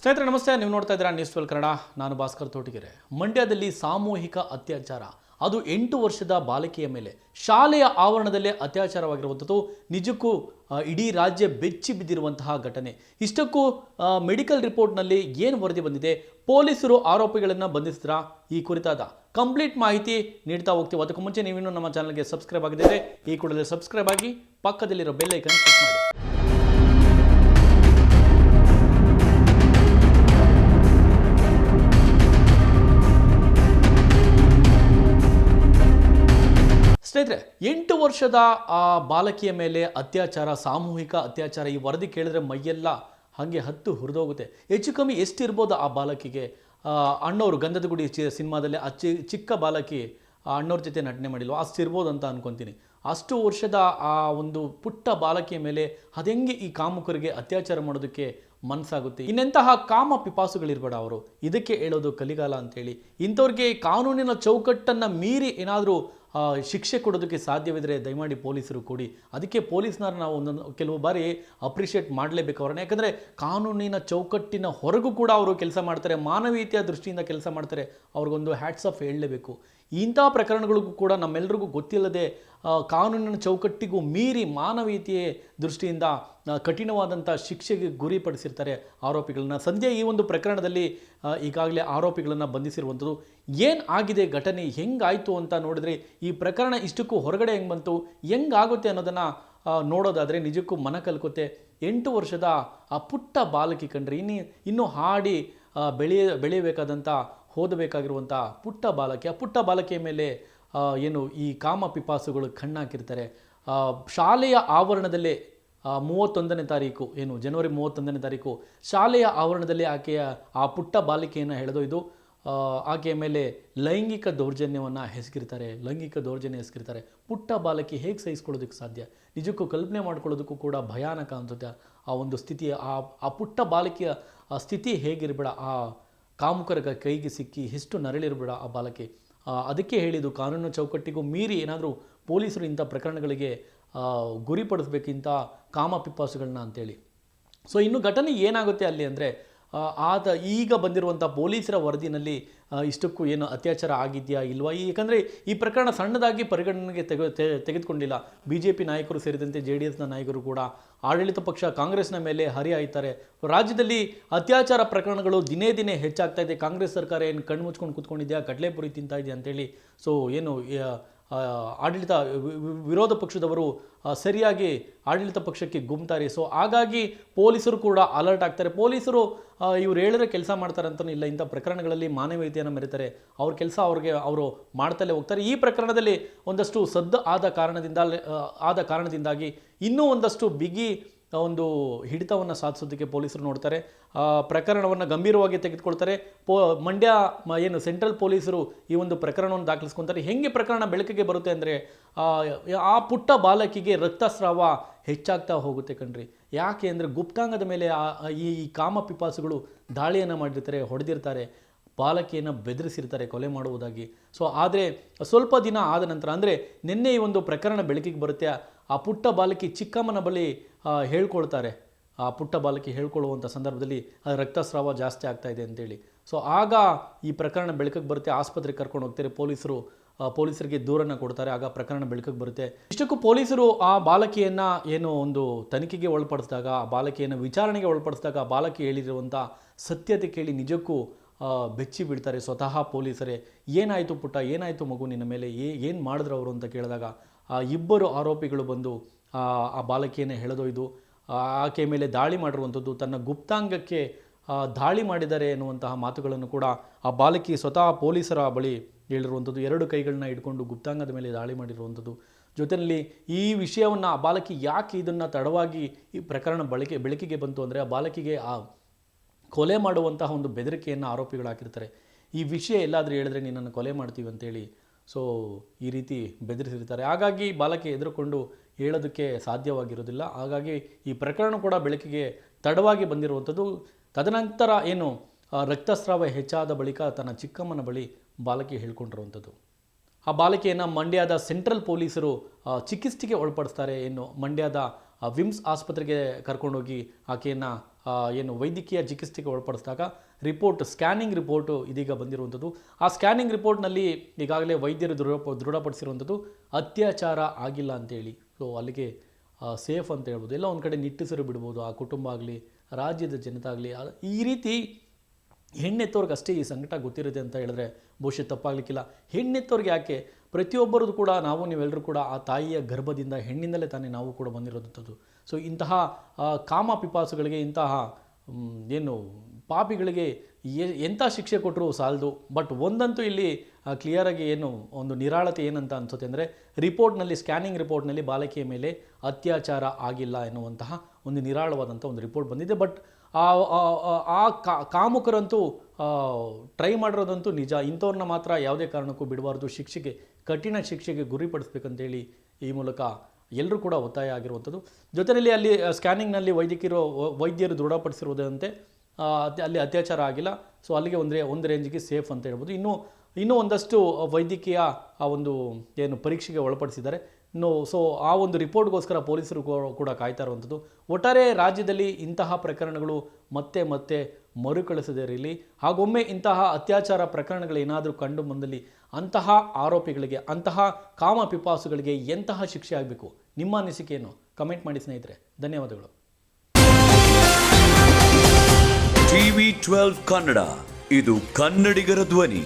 ಸ್ನೇಹಿತರೆ, ನಮಸ್ತೆ. ನೀವು ನೋಡ್ತಾ ಇದ್ದೀರಾ ನ್ಯೂಸ್ ಟ್ವೆಲ್ ಕನ್ನಡ. ನಾನು ಭಾಸ್ಕರ್ ತೋಟಿಗೆರೆ. ಮಂಡ್ಯದಲ್ಲಿ ಸಾಮೂಹಿಕ ಅತ್ಯಾಚಾರ. ಅದು ಎಂಟು ವರ್ಷದ ಬಾಲಕಿಯ ಮೇಲೆ. ಶಾಲೆಯ ಆವರಣದಲ್ಲೇ ಅತ್ಯಾಚಾರವಾಗಿರುವಂಥದ್ದು. ನಿಜಕ್ಕೂ ಇಡೀ ರಾಜ್ಯ ಬೆಚ್ಚಿ ಬಿದ್ದಿರುವಂತಹ ಘಟನೆ. ಇಷ್ಟಕ್ಕೂ ಮೆಡಿಕಲ್ ರಿಪೋರ್ಟ್ನಲ್ಲಿ ಏನು ವರದಿ ಬಂದಿದೆ? ಪೊಲೀಸರು ಆರೋಪಿಗಳನ್ನು ಬಂಧಿಸಿದ್ರ? ಈ ಕುರಿತಾದ ಕಂಪ್ಲೀಟ್ ಮಾಹಿತಿ ನೀಡ್ತಾ ಹೋಗ್ತೀವಿ. ಅದಕ್ಕೂ ಮುಂಚೆ ನೀವಿನ್ನೂ ನಮ್ಮ ಚಾನಲ್ಗೆ ಸಬ್ಸ್ಕ್ರೈಬ್ ಆಗಿದ್ದರೆ ಈ ಕೂಡಲೇ ಸಬ್ಸ್ಕ್ರೈಬ್ ಆಗಿ ಪಕ್ಕದಲ್ಲಿರೋ ಬೆಲ್ಲೈಕನ್ ಕ್ಲಿಕ್ ಮಾಡಿ. ಸ್ನೇಹಿತರೆ, ಎಂಟು ವರ್ಷದ ಆ ಬಾಲಕಿಯ ಮೇಲೆ ಅತ್ಯಾಚಾರ, ಸಾಮೂಹಿಕ ಅತ್ಯಾಚಾರ ಈ ವರದಿ ಕೇಳಿದ್ರೆ ಮೈಯೆಲ್ಲ ಹಾಗೆ ಹತ್ತು ಹುರಿದೋಗುತ್ತೆ. ಹೆಚ್ಚು ಕಮ್ಮಿ ಎಷ್ಟಿರ್ಬೋದು ಆ ಬಾಲಕಿಗೆ? ಅಣ್ಣವರು ಗಂಧದ ಗುಡಿ ಚಿ, ಸಿನಿಮಾದಲ್ಲಿ ಆ ಚಿ, ಚಿಕ್ಕ ಬಾಲಕಿ ಆ ಅಣ್ಣವ್ರ ಜೊತೆ ನಟನೆ ಮಾಡಿಲ್ವ? ಅಷ್ಟಿರ್ಬೋದು ಅಂತ ಅನ್ಕೊಂತೀನಿ. ಅಷ್ಟು ವರ್ಷದ ಆ ಒಂದು ಪುಟ್ಟ ಬಾಲಕಿಯ ಮೇಲೆ ಅದೆಂಗೆ ಈ ಕಾಮುಕರಿಗೆ ಅತ್ಯಾಚಾರ ಮಾಡೋದಕ್ಕೆ ಮನಸ್ಸಾಗುತ್ತೆ. ಇನ್ನೆಂತಹ ಕಾಮ ಪಿಪಾಸುಗಳಿರ್ಬೇಡ ಅವರು. ಇದಕ್ಕೆ ಹೇಳೋದು ಕಲಿಗಾಲ ಅಂತೇಳಿ. ಇಂಥವ್ರಿಗೆ ಕಾನೂನಿನ ಚೌಕಟ್ಟನ್ನು ಮೀರಿ ಏನಾದರೂ ಶಿಕ್ಷೆ ಕೊಡೋದಕ್ಕೆ ಸಾಧ್ಯವಿದ್ರೆ ದಯಮಾಡಿ ಪೊಲೀಸರು ಕೊಡಿ. ಅದಕ್ಕೆ ಪೊಲೀಸ್ನವ್ರು ನಾವು ಒಂದೊಂದು, ಕೆಲವು ಬಾರಿ ಅಪ್ರಿಷಿಯೇಟ್ ಮಾಡಲೇಬೇಕು ಅವ್ರನ್ನ. ಯಾಕಂದರೆ ಕಾನೂನಿನ ಚೌಕಟ್ಟಿನ ಹೊರಗೂ ಕೂಡ ಅವರು ಕೆಲಸ ಮಾಡ್ತಾರೆ. ಮಾನವೀಯತೆಯ ದೃಷ್ಟಿಯಿಂದ ಕೆಲಸ ಮಾಡ್ತಾರೆ. ಅವ್ರಿಗೊಂದು ಹ್ಯಾಟ್ಸ್ ಆಫ್ ಹೇಳಲೇಬೇಕು. ಇಂಥ ಪ್ರಕರಣಗಳಿಗೂ ಕೂಡ ನಮ್ಮೆಲ್ಲರಿಗೂ ಗೊತ್ತಿಲ್ಲದೆ ಕಾನೂನಿನ ಚೌಕಟ್ಟಿಗೂ ಮೀರಿ ಮಾನವೀಯತೆಯ ದೃಷ್ಟಿಯಿಂದ ಕಠಿಣವಾದಂಥ ಶಿಕ್ಷೆಗೆ ಗುರಿಪಡಿಸಿರ್ತಾರೆ ಆರೋಪಿಗಳನ್ನ. ಸಂಜೆ ಈ ಒಂದು ಪ್ರಕರಣದಲ್ಲಿ ಈಗಾಗಲೇ ಆರೋಪಿಗಳನ್ನು ಬಂಧಿಸಿರುವಂಥದ್ದು ಏನು ಆಗಿದೆ, ಘಟನೆ ಹೆಂಗಾಯಿತು ಅಂತ ನೋಡಿದ್ರೆ, ಈ ಪ್ರಕರಣ ಇಷ್ಟಕ್ಕೂ ಹೊರಗಡೆ ಹೆಂಗೆ ಬಂತು, ಹೆಂಗಾಗುತ್ತೆ ಅನ್ನೋದನ್ನು ನೋಡೋದಾದರೆ ನಿಜಕ್ಕೂ ಮನ ಕಲ್ಕುತ್ತೆ. ಎಂಟು ವರ್ಷದ ಆ ಪುಟ್ಟ ಬಾಲಕಿ ಕಂಡ್ರೆ, ಇನ್ನು, ಇನ್ನೂ ಹಾಡಿ ಬೆಳೆಯ, ಬೆಳೆಯಬೇಕಾದಂಥ ಓದಬೇಕಾಗಿರುವಂಥ ಪುಟ್ಟ ಬಾಲಕಿ, ಆ ಪುಟ್ಟ ಬಾಲಕಿಯ ಮೇಲೆ ಏನು ಈ ಕಾಮ ಪಿಪಾಸುಗಳು ಕಣ್ಣಾಕಿರ್ತಾರೆ. ಶಾಲೆಯ ಆವರಣದಲ್ಲೇ ಮೂವತ್ತೊಂದನೇ ತಾರೀಕು, ಏನು ಜನವರಿ ಮೂವತ್ತೊಂದನೇ ತಾರೀಕು, ಶಾಲೆಯ ಆವರಣದಲ್ಲಿ ಆಕೆಯ, ಆ ಪುಟ್ಟ ಬಾಲಿಕೆಯನ್ನು ಇದು ಆಕೆಯ ಮೇಲೆ ಲೈಂಗಿಕ ದೌರ್ಜನ್ಯವನ್ನು ಹೆಸಗಿರ್ತಾರೆ ಲೈಂಗಿಕ ದೌರ್ಜನ್ಯ ಹೆಸಗಿರ್ತಾರೆ ಪುಟ್ಟ ಬಾಲಕಿ ಹೇಗೆ ಸಹಿಸ್ಕೊಳ್ಳೋದಕ್ಕೆ ಸಾಧ್ಯ? ನಿಜಕ್ಕೂ ಕಲ್ಪನೆ ಮಾಡ್ಕೊಳ್ಳೋದಕ್ಕೂ ಕೂಡ ಭಯಾನಕ ಅನ್ಸುತ್ತೆ ಆ ಒಂದು ಸ್ಥಿತಿಯ, ಆ ಆ ಪುಟ್ಟ ಬಾಲಕಿಯ ಸ್ಥಿತಿ ಹೇಗಿರಬೇಡ, ಆ ಕಾಮುಕರ ಕೈಗೆ ಸಿಕ್ಕಿ ಎಷ್ಟು ನರಳಿರಬೇಡ ಆ ಬಾಲಕಿ. ಅದಕ್ಕೆ ಹೇಳಿದ್ದು ಕಾನೂನು ಚೌಕಟ್ಟಿಗೂ ಮೀರಿ ಏನಾದರೂ ಪೊಲೀಸರು ಇಂಥ ಪ್ರಕರಣಗಳಿಗೆ ಗುರಿಪಡಿಸ್ಬೇಕಿಂತ ಕಾಮ ಪಿಪ್ಪಾಸುಗಳನ್ನ ಅಂತೇಳಿ. ಸೊ ಇನ್ನು ಘಟನೆ ಏನಾಗುತ್ತೆ ಅಲ್ಲಿ ಅಂದರೆ ಆತ ಈಗ ಬಂದಿರುವಂಥ ಪೊಲೀಸರ ವರದಿನಲ್ಲಿ ಇಷ್ಟಕ್ಕೂ ಏನು ಅತ್ಯಾಚಾರ ಆಗಿದೆಯಾ ಇಲ್ವಾ? ಏಕೆಂದರೆ ಈ ಪ್ರಕರಣ ಸಣ್ಣದಾಗಿ ಪರಿಗಣನೆಗೆ ತೆಗೆ ತೆಗೆದುಕೊಂಡಿಲ್ಲ. ಬಿ ಜೆ ಪಿ ನಾಯಕರು ಸೇರಿದಂತೆ ಜೆ ಡಿ ಎಸ್ನ ನಾಯಕರು ಕೂಡ ಆಡಳಿತ ಪಕ್ಷ ಕಾಂಗ್ರೆಸ್ನ ಮೇಲೆ ಹರಿಹಾಯ್ತಾರೆ. ರಾಜ್ಯದಲ್ಲಿ ಅತ್ಯಾಚಾರ ಪ್ರಕರಣಗಳು ದಿನೇ ದಿನೇ ಹೆಚ್ಚಾಗ್ತಾ ಇದೆ. ಕಾಂಗ್ರೆಸ್ ಸರ್ಕಾರ ಏನು ಕಣ್ಮುಚ್ಕೊಂಡು ಕೂತ್ಕೊಂಡಿದೆಯಾ? ಕಡಲೆಪುರಿ ತಿಂತಾ ಇದೆಯಾ ಅಂತೇಳಿ. ಸೊ ಏನು ಆಡಳಿತ ವಿರೋಧ ಪಕ್ಷದವರು ಸರಿಯಾಗಿ ಆಡಳಿತ ಪಕ್ಷಕ್ಕೆ ಗುಮ್ತಾರೆ. ಸೊ ಹಾಗಾಗಿ ಪೊಲೀಸರು ಕೂಡ ಅಲರ್ಟ್ ಆಗ್ತಾರೆ. ಪೊಲೀಸರು ಇವ್ರು ಹೇಳಿದ್ರೆ ಕೆಲಸ ಮಾಡ್ತಾರೆ ಅಂತಲೂ ಇಲ್ಲ. ಇಂಥ ಪ್ರಕರಣಗಳಲ್ಲಿ ಮಾನವೀಯತೆಯನ್ನು ಮೆರೀತಾರೆ. ಅವ್ರ ಕೆಲಸ ಅವ್ರಿಗೆ, ಅವರು ಮಾಡ್ತಲೇ ಹೋಗ್ತಾರೆ. ಈ ಪ್ರಕರಣದಲ್ಲಿ ಒಂದಷ್ಟು ಸದ್ದು ಆದ ಕಾರಣದಿಂದ ಆದ ಕಾರಣದಿಂದಾಗಿ ಇನ್ನೂ ಒಂದಷ್ಟು ಬಿಗಿ ಒಂದು ಹಿಡಿತವನ್ನು ಸಾಧಿಸೋದಕ್ಕೆ ಪೊಲೀಸರು ನೋಡ್ತಾರೆ. ಆ, ಪ್ರಕರಣವನ್ನು ಗಂಭೀರವಾಗಿ ತೆಗೆದುಕೊಳ್ತಾರೆ. ಪೋ ಮಂಡ್ಯ ಏನು ಸೆಂಟ್ರಲ್ ಪೊಲೀಸರು ಈ ಒಂದು ಪ್ರಕರಣವನ್ನು ದಾಖಲಿಸ್ಕೊತಾರೆ. ಹೆಂಗೆ ಪ್ರಕರಣ ಬೆಳಕಿಗೆ ಬರುತ್ತೆ ಅಂದರೆ ಆ ಪುಟ್ಟ ಬಾಲಕಿಗೆ ರಕ್ತಸ್ರಾವ ಹೆಚ್ಚಾಗ್ತಾ ಹೋಗುತ್ತೆ ಕಣ್ರಿ. ಯಾಕೆ ಅಂದರೆ ಗುಪ್ತಾಂಗದ ಮೇಲೆ ಈ ಕಾಮ ಪಿಪಾಸುಗಳು ದಾಳಿಯನ್ನು ಮಾಡಿರ್ತಾರೆ ಹೊಡೆದಿರ್ತಾರೆ. ಬಾಲಕಿಯನ್ನು ಬೆದರಿಸಿರ್ತಾರೆ ಕೊಲೆ ಮಾಡುವುದಾಗಿ. ಸೊ ಆದರೆ ಸ್ವಲ್ಪ ದಿನ ಆದ ನಂತರ ಅಂದರೆ ನಿನ್ನೆ ಈ ಒಂದು ಪ್ರಕರಣ ಬೆಳಕಿಗೆ ಬರುತ್ತೆ ಆ ಪುಟ್ಟ ಬಾಲಕಿ ಚಿಕ್ಕಮ್ಮನ ಬಳಿ ಹೇಳ್ಕೊಳ್ತಾರೆ ಆ ಪುಟ್ಟ ಬಾಲಕಿ ಹೇಳ್ಕೊಳ್ಳುವಂಥ ಸಂದರ್ಭದಲ್ಲಿ ಆ ರಕ್ತಸ್ರಾವ ಜಾಸ್ತಿ ಆಗ್ತಾ ಇದೆ ಅಂತೇಳಿ. ಸೊ ಆಗ ಈ ಪ್ರಕರಣ ಬೆಳಕಿಗೆ ಬರುತ್ತೆ. ಆಸ್ಪತ್ರೆಗೆ ಕರ್ಕೊಂಡು ಹೋಗ್ತಾರೆ. ಪೊಲೀಸರು ಪೊಲೀಸರಿಗೆ ದೂರನ್ನು ಕೊಡ್ತಾರೆ. ಆಗ ಪ್ರಕರಣ ಬೆಳಕಿಗೆ ಬರುತ್ತೆ. ಇಷ್ಟಕ್ಕೂ ಪೊಲೀಸರು ಆ ಬಾಲಕಿಯನ್ನು ಏನು ಒಂದು ತನಿಖೆಗೆ ಒಳಪಡಿಸಿದಾಗ, ಆ ಬಾಲಕಿಯನ್ನು ವಿಚಾರಣೆಗೆ ಒಳಪಡಿಸಿದಾಗ, ಆ ಬಾಲಕಿ ಹೇಳಿರುವಂಥ ಸತ್ಯತೆ ಕೇಳಿ ನಿಜಕ್ಕೂ ಬೆಚ್ಚಿ ಬಿಡ್ತಾರೆ ಸ್ವತಃ ಪೊಲೀಸರೇ, ಏನಾಯಿತು ಪುಟ್ಟ? ಏನಾಯಿತು ಮಗು ನಿನ್ನ ಮೇಲೆ? ಏನು ಮಾಡಿದ್ರು ಅವರು ಅಂತ ಕೇಳಿದಾಗ, ಆ ಇಬ್ಬರು ಆರೋಪಿಗಳು ಬಂದು ಆ ಬಾಲಕಿಯನ್ನು ಎಳೆದೊಯ್ದು ಆ, ಆಕೆಯ ಮೇಲೆ ದಾಳಿ ಮಾಡಿರುವಂಥದ್ದು ತನ್ನ ಗುಪ್ತಾಂಗಕ್ಕೆ ದಾಳಿ ಮಾಡಿದ್ದಾರೆ ಎನ್ನುವಂತಹ ಮಾತುಗಳನ್ನು ಕೂಡ ಆ ಬಾಲಕಿ ಸ್ವತಃ ಪೊಲೀಸರ ಬಳಿ ಹೇಳಿರುವಂಥದ್ದು. ಎರಡು ಕೈಗಳನ್ನ ಇಟ್ಕೊಂಡು ಗುಪ್ತಾಂಗದ ಮೇಲೆ ದಾಳಿ ಮಾಡಿರುವಂಥದ್ದು. ಜೊತೆಯಲ್ಲಿ ಈ ವಿಷಯವನ್ನು ಆ ಬಾಲಕಿ ಯಾಕೆ ಇದನ್ನು ತಡವಾಗಿ ಈ ಪ್ರಕರಣ ಬಳಕೆ ಬೆಳಕಿಗೆ ಬಂತು ಅಂದರೆ ಆ ಬಾಲಕಿಗೆ ಆ ಕೊಲೆ ಮಾಡುವಂತಹ ಒಂದು ಬೆದರಿಕೆಯನ್ನು ಆರೋಪಿಗಳು ಹಾಕಿರ್ತಾರೆ ಈ ವಿಷಯ ಎಲ್ಲಾದರೂ ಹೇಳಿದ್ರೆ ನಿನ್ನನ್ನು ಕೊಲೆ ಮಾಡ್ತೀವಿ ಅಂತೇಳಿ ಸೊ, ಈ ರೀತಿ ಬೆದರಿಸಿರ್ತಾರೆ. ಹಾಗಾಗಿ ಬಾಲಕಿ ಎದುರುಕೊಂಡು ಹೇಳೋದಕ್ಕೆ ಸಾಧ್ಯವಾಗಿರೋದಿಲ್ಲ. ಹಾಗಾಗಿ ಈ ಪ್ರಕರಣ ಕೂಡ ಬೆಳಕಿಗೆ ತಡವಾಗಿ ಬಂದಿರುವಂಥದ್ದು. ತದನಂತರ ಏನು ರಕ್ತಸ್ರಾವ ಹೆಚ್ಚಾದ ಬಳಿಕ ತನ್ನ ಚಿಕ್ಕಮ್ಮನ ಬಳಿ ಬಾಲಕಿ ಹೇಳ್ಕೊಂಡಿರುವಂಥದ್ದು. ಆ ಬಾಲಕಿಯನ್ನು ಮಂಡ್ಯದ ಸೆಂಟ್ರಲ್ ಪೊಲೀಸರು ಚಿಕಿತ್ಸೆಗೆ ಒಳಪಡಿಸ್ತಾರೆ. ಏನು ಮಂಡ್ಯದ ವಿಮ್ಸ್ ಆಸ್ಪತ್ರೆಗೆ ಕರ್ಕೊಂಡೋಗಿ ಆಕೆಯನ್ನು ಏನು ವೈದ್ಯಕೀಯ ಚಿಕಿತ್ಸೆಗೆ ಒಳಪಡಿಸಿದಾಗ ರಿಪೋರ್ಟ್, ಸ್ಕ್ಯಾನಿಂಗ್ ರಿಪೋರ್ಟು ಇದೀಗ ಬಂದಿರುವಂಥದ್ದು. ಆ ಸ್ಕ್ಯಾನಿಂಗ್ ರಿಪೋರ್ಟ್ನಲ್ಲಿ ಈಗಾಗಲೇ ವೈದ್ಯರು ದೃಢ, ದೃಢಪಡಿಸಿರುವಂಥದ್ದು ಅತ್ಯಾಚಾರ ಆಗಿಲ್ಲ ಅಂತೇಳಿ. ಸೊ ಅಲ್ಲಿಗೆ ಸೇಫ್ ಅಂತ ಹೇಳ್ಬೋದು. ಎಲ್ಲ ಒಂದು ಕಡೆ ನಿಟ್ಟುಸಿರು ಬಿಡ್ಬೋದು. ಆ ಕುಟುಂಬ ಆಗಲಿ, ರಾಜ್ಯದ ಜನತೆ ಆಗಲಿ. ಈ ರೀತಿ ಹೆಣ್ಣೆತ್ತವ್ರಿಗೆ ಅಷ್ಟೇ ಈ ಸಂಕಟ ಗೊತ್ತಿರುತ್ತೆ ಅಂತ ಹೇಳಿದ್ರೆ ಬಹುಶಃ ತಪ್ಪಾಗಲಿಕ್ಕಿಲ್ಲ. ಹೆಣ್ಣೆತ್ತವ್ರಿಗೆ ಯಾಕೆ? ಪ್ರತಿಯೊಬ್ಬರದ್ದು ಕೂಡ ನಾವು ನೀವೆಲ್ಲರೂ ಕೂಡ ಆ ತಾಯಿಯ ಗರ್ಭದಿಂದ ಹೆಣ್ಣಿಂದಲೇ ತಾನೇ ನಾವು ಕೂಡ ಬಂದಿರೋದಂಥದ್ದು. ಸೊ ಇಂತಹ ಕಾಮ ಪಿಪಾಸುಗಳಿಗೆ ಇಂತಹ ಏನು ಪಾಪಿಗಳಿಗೆ ಎಂಥ ಶಿಕ್ಷೆ ಕೊಟ್ಟರು ಸಾಲದು, ಬಟ್ ಒಂದಂತೂ ಇಲ್ಲಿ ಕ್ಲಿಯರಾಗಿ ಏನು ಒಂದು ನಿರಾಳತೆ ಏನಂತ ಅನ್ಸುತ್ತೆ ಅಂದರೆ ರಿಪೋರ್ಟ್ನಲ್ಲಿ, ಸ್ಕ್ಯಾನಿಂಗ್ ರಿಪೋರ್ಟ್ನಲ್ಲಿ ಬಾಲಕಿಯ ಮೇಲೆ ಅತ್ಯಾಚಾರ ಆಗಿಲ್ಲ ಎನ್ನುವಂತಹ ಒಂದು ನಿರಾಳವಾದಂಥ ಒಂದು ರಿಪೋರ್ಟ್ ಬಂದಿದೆ. ಬಟ್ ಆ, ಆ- ಕಾಮುಕರಂತೂ ಟ್ರೈ ಮಾಡಿರೋದಂತೂ ನಿಜ. ಇಂಥವ್ರನ್ನ ಮಾತ್ರ ಯಾವುದೇ ಕಾರಣಕ್ಕೂ ಬಿಡಬಾರ್ದು. ಶಿಕ್ಷೆಗೆ, ಕಠಿಣ ಶಿಕ್ಷೆಗೆ ಗುರಿಪಡಿಸ್ಬೇಕಂತೇಳಿ ಈ ಮೂಲಕ ಎಲ್ಲರೂ ಕೂಡ ಒತ್ತಾಯ ಆಗಿರುವಂಥದ್ದು. ಜೊತೆಯಲ್ಲಿ ಅಲ್ಲಿ ಸ್ಕ್ಯಾನಿಂಗ್ನಲ್ಲಿ ವೈದ್ಯಕೀಯ ವೈದ್ಯರು ದೃಢಪಡಿಸಿರುವುದಂತೆ ಅಲ್ಲಿ ಅತ್ಯಾಚಾರ ಆಗಿಲ್ಲ. ಸೊ, ಅಲ್ಲಿಗೆ ಒಂದೇ, ಒಂದು ರೇಂಜ್ಗೆ ಸೇಫ್ ಅಂತ ಹೇಳ್ಬೋದು. ಇನ್ನು, ಇನ್ನೂ ಒಂದಷ್ಟು ವೈದ್ಯಕೀಯ ಆ ಒಂದು, ಏನು ಪರೀಕ್ಷೆಗೆ ಒಳಪಡಿಸಿದ್ದಾರೆ. ಇನ್ನು ಸೊ ಆ ಒಂದು ರಿಪೋರ್ಟ್ಗೋಸ್ಕರ ಪೊಲೀಸರು ಕೂಡ ಕಾಯ್ತಾ ಇರುವಂಥದ್ದು. ಒಟ್ಟಾರೆ ರಾಜ್ಯದಲ್ಲಿ ಇಂತಹ ಪ್ರಕರಣಗಳು ಮತ್ತೆ ಮತ್ತೆ ಮರುಕಳಿಸದೇ ಇರಲಿ, ಹಾಗೊಮ್ಮೆ ಇಂತಹ ಅತ್ಯಾಚಾರ ಪ್ರಕರಣಗಳು ಏನಾದರೂ ಕಂಡು ಬಂದಲ್ಲಿ ಅಂತಹ ಆರೋಪಿಗಳಿಗೆ, ಅಂತಹ ಕಾಮ ಪಿಪಾಸುಗಳಿಗೆ ಎಂತಹ ಶಿಕ್ಷೆ ಆಗಬೇಕು? ನಿಮ್ಮ ಅನಿಸಿಕೆಯನ್ನು ಕಮೆಂಟ್ ಮಾಡಿ ಸ್ನೇಹಿತರೆ. ಧನ್ಯವಾದಗಳು. ಟಿವಿ ಟ್ವೆಲ್ವ್ ಕನ್ನಡ, ಇದು ಕನ್ನಡಿಗರ ಧ್ವನಿ.